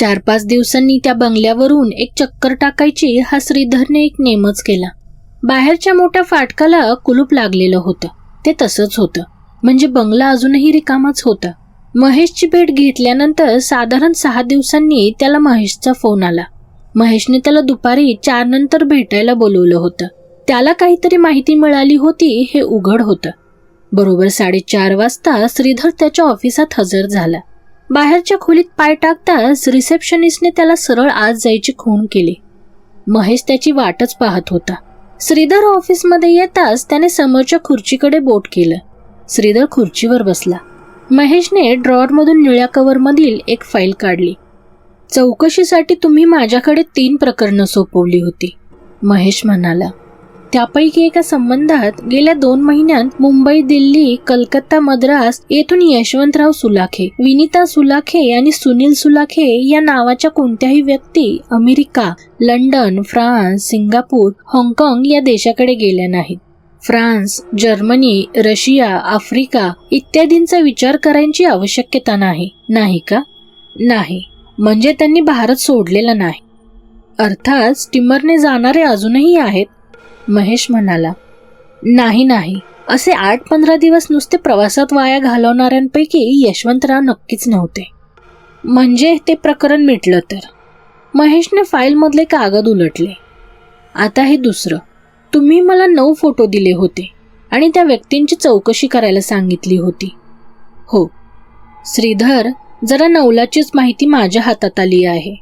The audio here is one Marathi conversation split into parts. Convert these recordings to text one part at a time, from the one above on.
चार पाच दिवसांनी त्या बंगल्यावरून एक चक्कर टाकायची हा श्रीधरने एक नेमच केला. बाहेरच्या मोठ्या फाटकाला कुलूप लागलेलं होतं. ते तसंच होतं. म्हणजे बंगला अजूनही रिकामाच होता. महेशची भेट घेतल्यानंतर साधारण सहा दिवसांनी त्याला महेशचा फोन आला. महेशने त्याला दुपारी चार नंतर भेटायला बोलवलं होतं. त्याला काहीतरी माहिती मिळाली होती हे उघड होतं. बरोबर साडेचार वाजता श्रीधर त्याच्या ऑफिसात हजर झाला. बाहेरच्या खोलीत पाय टाकताच रिसेप्शनिस्टने त्याला सरळ आज जायची खूण केली. महेश त्याची वाटच पाहत होता. श्रीधर ऑफिसमध्ये येताच त्याने समोरच्या खुर्चीकडे बोट केलं. श्रीधर खुर्चीवर बसला. महेशने ड्रॉअरमधून निळ्या कव्हरमधील एक फाईल काढली. चौकशीसाठी तुम्ही माझ्याकडे तीन प्रकरणं सोपवली होती. महेश म्हणाला त्यापैकी एका संबंधात गेल्या दोन महिन्यात मुंबई दिल्ली कलकत्ता मद्रास येथून यशवंतराव सुलाखे विनिता सुलाखे आणि सुनील सुलाखे या नावाच्या कोणत्याही व्यक्ती अमेरिका लंडन फ्रान्स सिंगापूर हाँगकाँग या देशाकडे गेल्या नाहीत. फ्रान्स जर्मनी रशिया आफ्रिका इत्यादींचा विचार करायची आवश्यकता नाही. नाही का? नाही. म्हणजे त्यांनी भारत सोडलेला नाही. अर्थात स्टीमरने जाणारे अजूनही आहेत. महेश म्हणाला नाही नाही. असे आठ पंधरा दिवस नुसते प्रवासात वाया घालवणाऱ्यांपैकी यशवंतराव नक्कीच नव्हते. म्हणजे ते प्रकरण मिटलं तर. महेशने फाईलमधले कागद उलटले. आता हे दुसरं. तुम्ही मला नऊ फोटो दिले होते आणि त्या व्यक्तींची चौकशी करायला सांगितली होती. हो. श्रीधर जरा नवलाचीच माहिती माझ्या हातात आली आहे.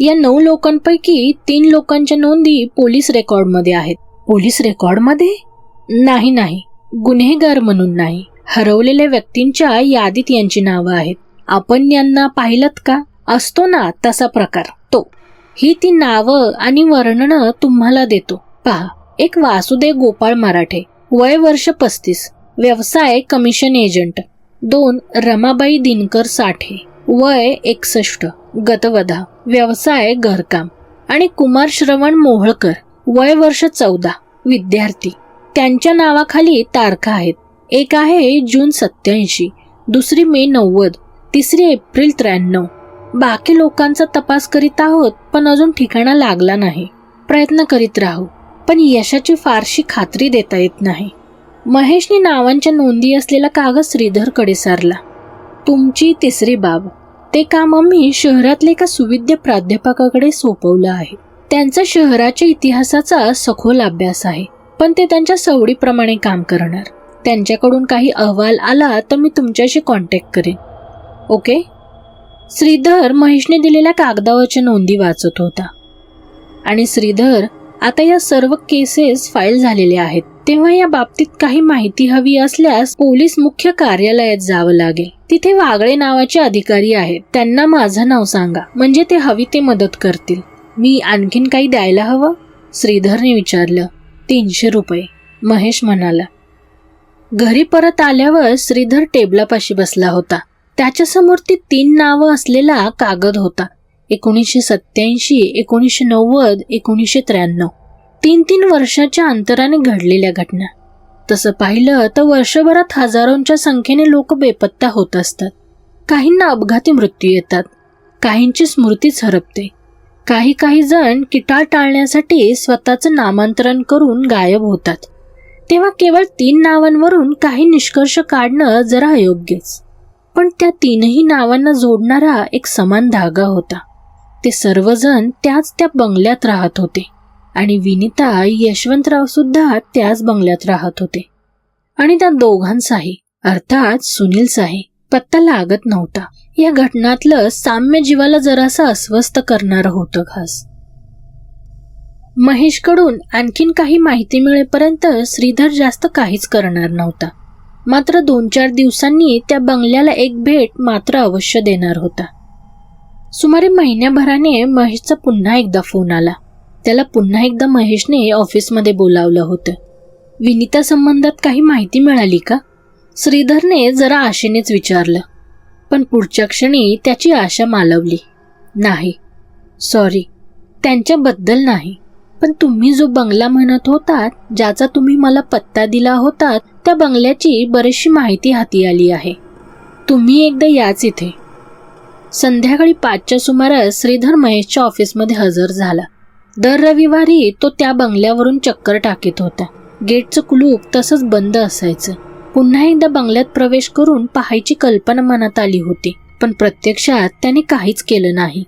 या नऊ लोकांपैकी तीन लोकांच्या नोंदी पोलीस रेकॉर्डमध्ये आहेत. पोलीस रेकॉर्डमध्ये? नाही नाही. गुन्हेगार म्हणून नाही. हरवलेल्या व्यक्तींच्या यादीत यांची नावं आहेत. आपण यांना पाहिलत का? असतो ना तसा प्रकार. तो. ही ती नावं आणि वर्णनं तुम्हाला देतो. पहा एक वासुदेव गोपाळ मराठे वय वर्ष पस्तीस व्यवसाय कमिशन एजंट. दोन रमाबाई दिनकर साठे वय एकसष्ट गतवधा व्यवसाय घरकाम. आणि कुमार श्रवण मोहळकर वय वर्ष चौदा. विद्यार्थी. त्यांच्या नावाखाली तारखा आहेत. एक आहे जून सत्याऐंशी दुसरी मे नव्वद. तिसरी एप्रिल त्र्याण्णव. बाकी लोकांचा तपास करीत आहोत पण अजून ठिकाणा लागला नाही. प्रयत्न करीत राहू. पण यशाची फारशी खात्री देता येत नाही. महेशने नावांच्या नोंदी असलेला कागद श्रीधरकडे सारला. तुमची तिसरी बाब. ते काम आम्ही शहरातले एका सुविद्य प्राध्यापकाकडे सोपवलं आहे. त्यांचा शहराच्या इतिहासाचा सखोल अभ्यास आहे. पण ते त्यांच्या सवडीप्रमाणे काम करणार. त्यांच्याकडून काही अहवाल आला तर मी तुमच्याशी कॉन्टॅक्ट करेन. ओके श्रीधर महेशने दिलेल्या कागदावरच्या नोंदी वाचत होता. आणि श्रीधर आता या सर्व केसेस फाईल झालेल्या आहेत. तेव्हा या बाबतीत काही माहिती हवी असल्यास पोलीस मुख्य कार्यालयात जावं लागेल. तिथे वागळे नावाचे अधिकारी आहेत. त्यांना माझं नाव सांगा. म्हणजे ते हवी ते मदत करतील. मी आणखीन काही द्यायला हवं? श्रीधरने विचारलं. तीनशे रुपये. महेश म्हणाला. घरी परत आल्यावर श्रीधर टेबलापाशी बसला होता. त्याच्यासमोर ती तीन नावं असलेला कागद होता. एकोणीसशे सत्याऐंशी एकोणीसशे नव्वद एकोणीसशे त्र्याण्णव. तीन तीन वर्षाच्या अंतराने घडलेल्या घटना. तसं पाहिलं तर वर्षभरात हजारोंच्या संख्येने लोक बेपत्ता होत असतात. काहींना अपघाती मृत्यू येतात. काहींची स्मृतीच हरपते काही काही जण किटाळ टाळण्यासाठी स्वतःचं नामांतरण करून गायब होतात. तेव्हा केवळ तीन नावांवरून काही निष्कर्ष काढणं जरा अयोग्यच. पण त्या तीनही नावांना जोडणारा एक समान धागा होता. ते सर्वजण त्याच त्या बंगल्यात राहत होते. आणि विनिता यशवंतराव सुद्धा त्याच बंगल्यात राहत होते. आणि त्या दोघांचाही अर्थात सुनील साहे पत्ता लागत नव्हता. या घटनातलं साम्य जीवाला जरासं अस्वस्थ करणारं होतं खास. महेशकडून आणखीन काही माहिती मिळेपर्यंत श्रीधर जास्त काहीच करणार नव्हता. मात्र दोन चार दिवसांनी त्या बंगल्याला एक भेट मात्र अवश्य देणार होता. सुमारे महिन्याभराने महेशचा पुन्हा एकदा फोन आला. त्याला पुन्हा एकदा महेशने ऑफिसमध्ये बोलावलं होतं. विनिता संबंधात काही माहिती मिळाली का? श्रीधरने जरा आशेनेच विचारलं पण पुढच्या क्षणी त्याची आशा मालवली. नाही सॉरी त्यांच्याबद्दल नाही. पण तुम्ही जो बंगला म्हणत होतात ज्याचा तुम्ही मला पत्ता दिला होता त्या बंगल्याची बरीचशी माहिती हाती आली आहे. तुम्ही एकदा याच इथे. संध्याकाळी पाचच्या सुमारास श्रीधर महेशच्या ऑफिसमध्ये हजर झाला. दर रविवारी तो त्या बंगल्यावरून चक्कर टाकीत होता. गेटचं कुलूप तसंच बंद असायचं. पुन्हा एकदा बंगल्यात प्रवेश करून पाहायची कल्पना मनात आली होती पण प्रत्यक्षात त्याने काहीच केलं नाही.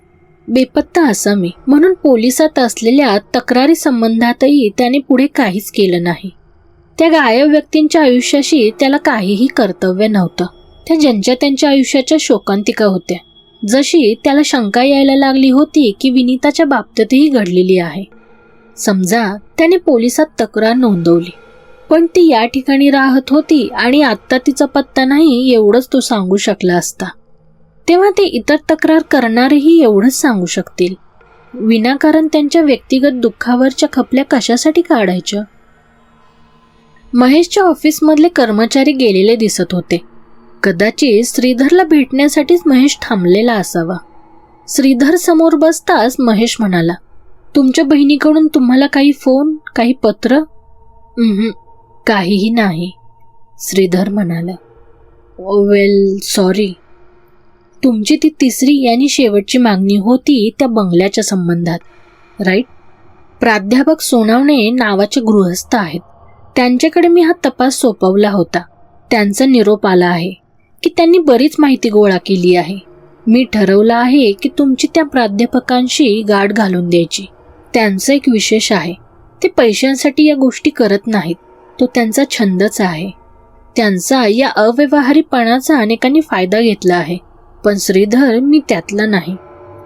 बेपत्ता असामी. म्हणून पोलिसात असलेल्या तक्रारी संबंधातही त्याने पुढे काहीच केलं नाही. त्या गायब व्यक्तींच्या आयुष्याशी त्याला काहीही कर्तव्य नव्हतं. त्या ज्यांच्या त्यांच्या आयुष्याच्या शोकांतिका होत्या. जशी त्याला शंका यायला लागली होती की विनीताच्या बाबतीतही घडलेली आहे. समजा त्याने पोलिसात तक्रार नोंदवली. पण ती या ठिकाणी राहत होती आणि आत्ता तिचा पत्ता नाही एवढंच तो सांगू शकला असता. तेव्हा ते इतर तक्रार करणारेही एवढंच सांगू शकतील. विनाकारण त्यांच्या व्यक्तिगत दुःखावरच्या खपल्या कशासाठी काढायच्या महेशच्या ऑफिसमधले कर्मचारी गेलेले दिसत होते. कदाचित श्रीधरला भेटण्यासाठीच महेश थांबलेला असावा. श्रीधर समोर बसताच महेश म्हणाला तुमच्या बहिणीकडून तुम्हाला काही फोन काही पत्र? काहीही नाही. श्रीधर म्हणाला वेल सॉरी तुमची ती तिसरी आणि शेवटची मागणी होती त्या बंगल्याच्या संबंधात राईट प्राध्यापक सोनावणे नावाचे गृहस्थ आहेत. त्यांच्याकडे मी हा तपास सोपवला होता. त्यांचा निरोप आला आहे की त्यांनी बरीच माहिती गोळा केली आहे. मी ठरवलं आहे की तुमची त्या प्राध्यापकांशी गाठ घालून द्यायची. त्यांचं एक विशेष आहे. ते पैशांसाठी या गोष्टी करत नाहीत. तो त्यांचा छंदच आहे. त्यांचा या अव्यवहारीपणाचा अनेकांनी फायदा घेतला आहे. पण श्रीधर मी त्यातला नाही.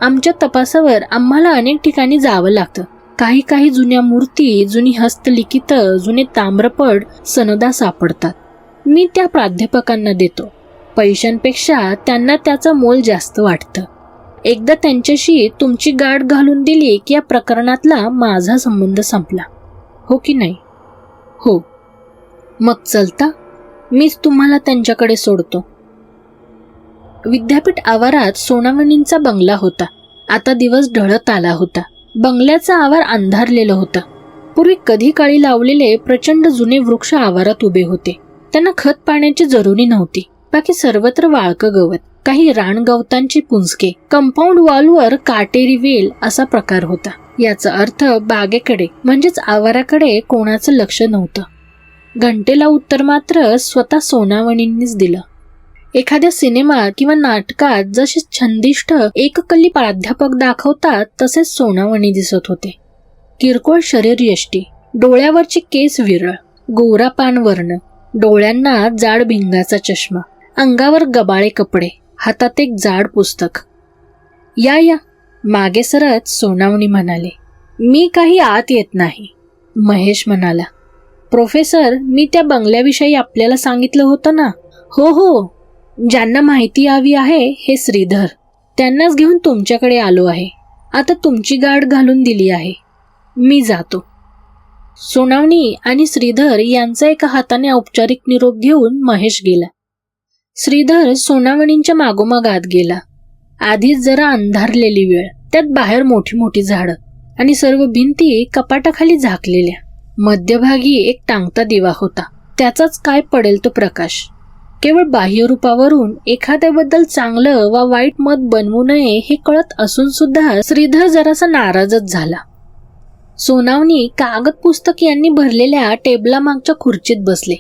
आमच्या तपासावर आम्हाला अनेक ठिकाणी जावं लागतं. काही काही जुन्या मूर्ती जुनी हस्तलिखित जुने ताम्रपड सनदा सापडतात. मी त्या प्राध्यापकांना देतो. पैशांपेक्षा त्यांना त्याचं मोल जास्त वाटतं. एकदा त्यांच्याशी तुमची गाठ घालून दिली की या प्रकरणातला माझा संबंध संपला. हो की नाही? हो. मग चलता मीच तुम्हाला त्यांच्याकडे सोडतो. विद्यापीठ आवारात सोनावणींचा बंगला होता. आता दिवस ढळत आला होता. बंगल्याचा आवार अंधारलेलं होतं. पूर्वी कधी काळी लावलेले प्रचंड जुने वृक्ष आवारात उभे होते. त्यांना खत पाण्याची जरुरी नव्हती. बाकी सर्वत्र वाळकं गवत काही रानगवतांची पुंजके कंपाऊंड वॉलवर काटेरी वेल असा प्रकार होता. याचा अर्थ बागेकडे म्हणजेच आवाराकडे कोणाचं लक्ष नव्हतं. घंटेला उत्तर मात्र स्वतः सोनावणींनीच दिलं. एखाद्या सिनेमात किंवा नाटकात जसे छंदिष्ठ एककल्ली प्राध्यापक दाखवतात तसेच सोनावणी दिसत होते. किरकोळ शरीर यष्टी डोळ्यावरची केस विरळ गोरा पान वर्ण डोळ्यांना जाड भिंगाचा चष्मा अंगावर गबाळे कपडे हातात एक जाड पुस्तक. या या मागे सरत सोनावणी म्हणाले मी काही आत येत नाही महेश म्हणाला. प्रोफेसर मी त्या बंगल्याविषयी आपल्याला सांगितलं होतं ना? हो हो. ज्यांना माहिती हवी आहे हे श्रीधर. त्यांनाच घेऊन तुमच्याकडे आलो आहे. आता तुमची गाठ घालून दिली आहे. मी जातो. सोनावणी आणि श्रीधर यांचा एका हाताने औपचारिक निरोप घेऊन महेश गेला. श्रीधर सोनावणींच्या मागोमाग आत गेला. आधीच जरा अंधारलेली वेळ. त्यात बाहेर मोठी मोठी झाडं आणि सर्व भिंती कपाटाखाली झाकलेल्या. मध्यभागी एक टांगता दिवा होता. त्याचाच काय पडेल तो प्रकाश? केवळ बाह्यरूपावरून एखाद्याबद्दल चांगलं वा वाईट मत बनवू नये हे कळत असून सुद्धा श्रीधर जरासा नाराजच झाला. सोनावणी कागद पुस्तक यांनी भरलेल्या टेबलामागच्या खुर्चीत बसले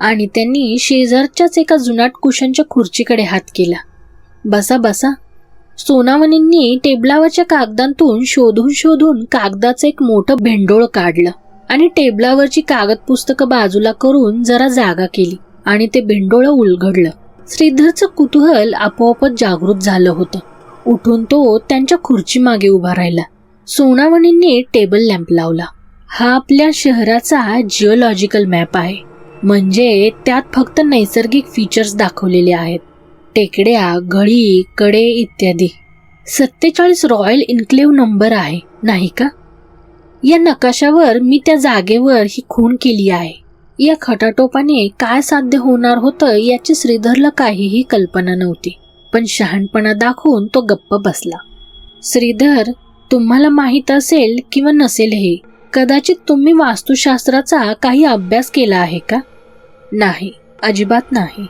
आणि त्यांनी शेजारच्याच एका जुनाट कुशनच्या खुर्चीकडे हात केला. बसा बसा. सोनावणींनी टेबलावरच्या कागदांतून शोधून शोधून कागदाचं एक मोठं भेंडोळ काढलं. आणि टेबलावरची कागद पुस्तकं बाजूला करून जरा जागा केली आणि ते भेंडोळ उलगडलं. श्रीधरचं कुतूहल आपोआपच जागृत झालं होतं. उठून तो त्यांच्या खुर्ची मागे उभा राहिला. सोनावणींनी टेबल लॅम्प लावला. हा आपल्या शहराचा जिओलॉजिकल मॅप आहे. म्हणजे त्यात फक्त नैसर्गिक फीचर्स दाखवलेले आहेत. टेकड्या गळी कडे इत्यादी. सत्तेचाळीस रॉयल इन्क्लेव्ह नंबर आहे नाही का? या नकाशावर मी त्या जागेवर ही खूण केली आहे. या खटाटोपाने काय साध्य होणार होतं याची श्रीधरला काहीही कल्पना नव्हती. पण शहाणपणा दाखवून तो गप्प बसला. श्रीधर तुम्हाला माहीत असेल किंवा नसेल हे कदाचित तुम्ही वास्तुशास्त्राचा काही अभ्यास केला आहे का? नाही अजिबात नाही.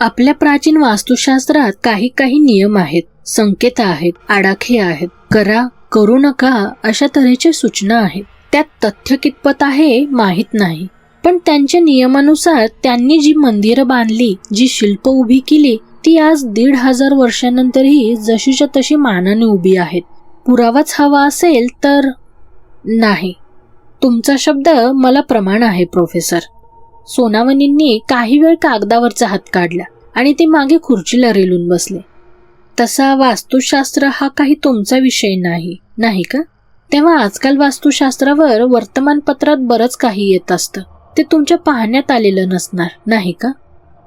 आपल्या प्राचीन वास्तुशास्त्रात काही काही नियम आहेत संकेत आहेत आडाखे आहेत. करा करू नका अशा तऱ्हेच्या सूचना आहेत त्यात तथ्य कितपत आहे माहीत नाही. पण त्यांच्या नियमानुसार त्यांनी जी मंदिरं बांधली जी शिल्प उभी केली ती आज दीड हजार वर्षानंतरही जशीच्या तशी मानाने उभी आहेत. पुरावाच हवा असेल तर नाही. तुमचा शब्द मला प्रमाण आहे प्रोफेसर. सोनावणींनी काही वेळ कागदावरचा हात काढला आणि ते मागे खुर्चीला रेलून बसले. तसा वास्तुशास्त्र हा काही तुमचा विषय नाही नाही का? तेव्हा आजकाल वास्तुशास्त्रावर वर्तमानपत्रात बरंच काही येत असतं. ते तुमच्या पाहण्यात आलेलं नसणार नाही का?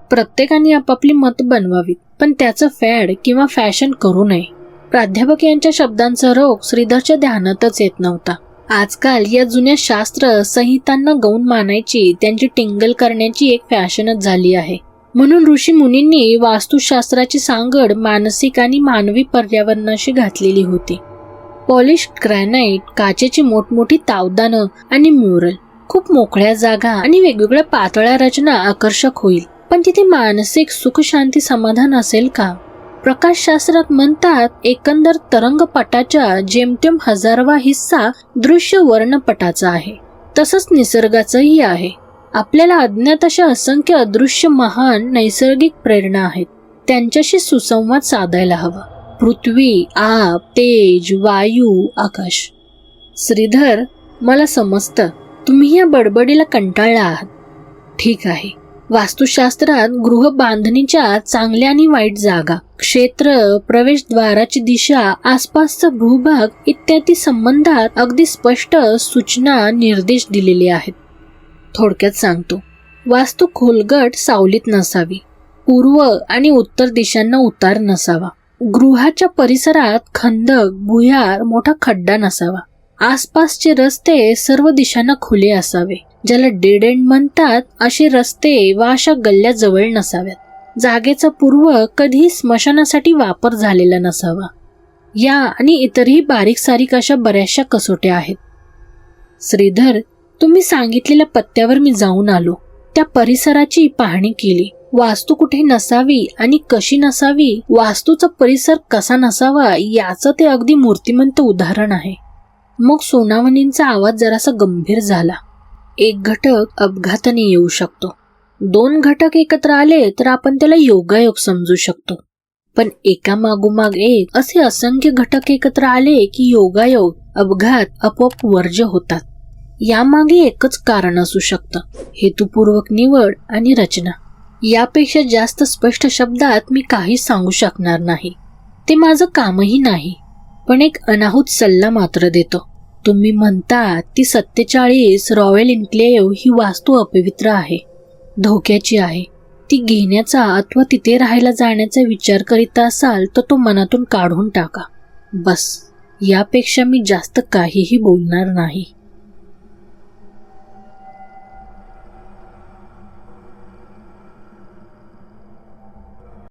प्रत्येकाने आपापली मत बनवावीत पण त्याचं फॅड किंवा फॅशन करू नये. प्राध्यापक यांच्या शब्दांचा रोग श्रीधरच्या ध्यानातच येत नव्हता. आजकाल या जुन्या शास्त्र संहितांना गौण मानायची त्यांची टिंगल करण्याची एक फॅशनच झाली आहे. म्हणून ऋषी मुनींनी वास्तुशास्त्राची सांगड मानसिक आणि मानवी पर्यावरणाशी घातलेली होती. पॉलिश ग्रॅनाइट काचेची मोठमोठी तावदानं आणि म्युरल खूप मोकळ्या जागा आणि वेगवेगळ्या पातळ्या रचना आकर्षक होईल. पण तिथे मानसिक सुख शांती समाधान असेल का? प्रकाशशास्त्रात म्हणतात एकंदर तरंगपटाच्या जेमतेम हजारवा हिस्सा दृश्य वर्णपटाचा आहे. तसंच निसर्गाचंही आहे. आपल्याला अज्ञात अशा असंख्य अदृश्य महान नैसर्गिक प्रेरणा आहेत. त्यांच्याशी सुसंवाद साधायला हवा. पृथ्वी आप तेज वायू आकाश. श्रीधर मला समजतं. तुम्ही या बडबडीला कंटाळला आहात. ठीक आहे. वास्तुशास्त्रात गृह बांधणीच्या चांगल्या आणि वाईट जागा क्षेत्र प्रवेशद्वाराची दिशा आसपासचा भूभाग इत्यादी संबंधात अगदी स्पष्ट सूचना निर्देश दिलेले आहेत. थोडक्यात सांगतो. वास्तू खोलगट सावलीत नसावी. पूर्व आणि उत्तर दिशांना उतार नसावा. गृहाच्या परिसरात खंदक गुहार मोठा खड्डा नसावा. आसपासचे रस्ते सर्व दिशांना खुले असावे. ज्याला डेड एंड म्हणतात असे रस्ते वा अशा गल्ल्या जवळ नसाव्यात. जागेचा पूर्व कधीही स्मशानासाठी वापर झालेला नसावा. या आणि इतरही बारीक सारीक अशा बऱ्याचशा कसोट्या आहेत. श्रीधर तुम्ही सांगितलेल्या पत्त्यावर मी जाऊन आलो. त्या परिसराची पाहणी केली. वास्तू कुठे नसावी आणि कशी नसावी वास्तूचा परिसर कसा नसावा याचं ते अगदी मूर्तिमंत उदाहरण आहे. मग सोनावणींचा आवाज जरासा गंभीर झाला. एक घटक अपघाताने येऊ शकतो. दोन घटक एकत्र आले तर आपण त्याला योगायोग समजू शकतो. पण एका मागोमाग एक असे असंख्य घटक एकत्र आले की योगायोग अपघात आपोआप वर्ज्य होतात. यामागे एकच कारण असू शकतं. हेतुपूर्वक निवड आणि रचना. यापेक्षा जास्त स्पष्ट शब्दात मी काहीच सांगू शकणार नाही. ते माझं कामही नाही पण एक अनाहूत सल्ला मात्र देतो. तुम्ही म्हणता ती सत्तेचाळीस रॉयल इन्क्लेव्ह ही वास्तू अपवित्र आहे धोक्याची आहे. ती घेण्याचा अथवा तिथे राहायला जाण्याचा विचार करीत असाल तर तो मनातून काढून टाका. बस यापेक्षा मी जास्त काहीही बोलणार नाही.